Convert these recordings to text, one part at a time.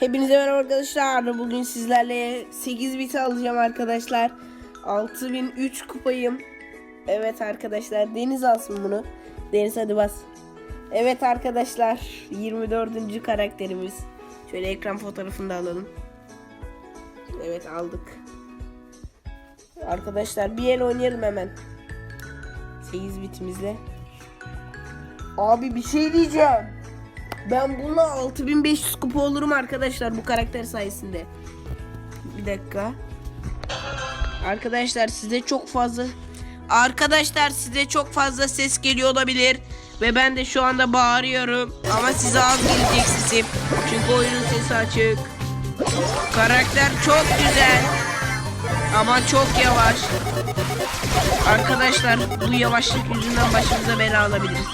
Hepinize merhaba arkadaşlar. Bugün sizlerle 8 biti alacağım arkadaşlar. 6003 kupayım. Evet arkadaşlar Deniz alsın bunu. Deniz hadi bas. Evet arkadaşlar 24. karakterimiz. Şöyle ekran fotoğrafını da alalım. Evet aldık. Arkadaşlar bir el oynayalım hemen. 8 bitimizle. Abi bir şey diyeceğim. Ben bununla 6500 kupa olurum arkadaşlar bu karakter sayesinde. Bir dakika. Arkadaşlar size çok fazla Arkadaşlar size çok fazla ses geliyor olabilir ve ben de şu anda bağırıyorum ama size az gelecek sesim. Çünkü oyunun sesi açık. Karakter çok güzel ama çok yavaş. Arkadaşlar bu yavaşlık yüzünden başımıza bela alabiliriz.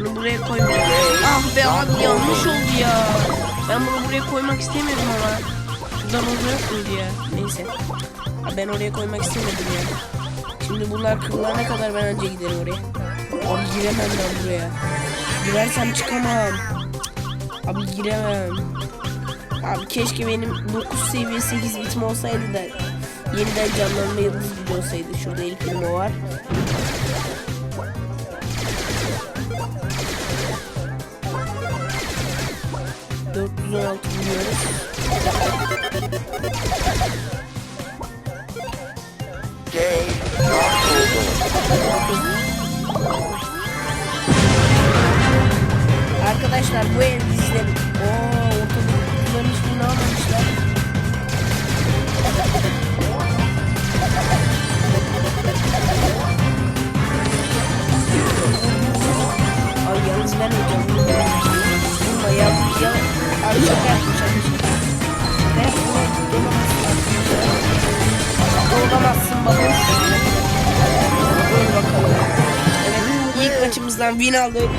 Şunu buraya koymayayım. Ah be abi yanlış oldu ya. Ben bunu buraya koymak istemiyordum ama. Şuradan olacak mıydı ya? Neyse. Ben oraya koymak istemedim ya. Şimdi bunlar kırılana kadar ben önce giderim oraya. Abi giremem ben buraya. Girersem çıkamam. Abi giremem. Abi keşke benim 9 seviye 8 bitim olsaydı da yeniden canlanma yıldız gücü olsaydı. Şurada ilk var. Arkadaşlar bu ev bizde. Oo ortada kutuların hiçbirini almamışlar. Ay yalnız ben hocam. Vurma ya. Ya. Abi şaka maçımızdan win aldık.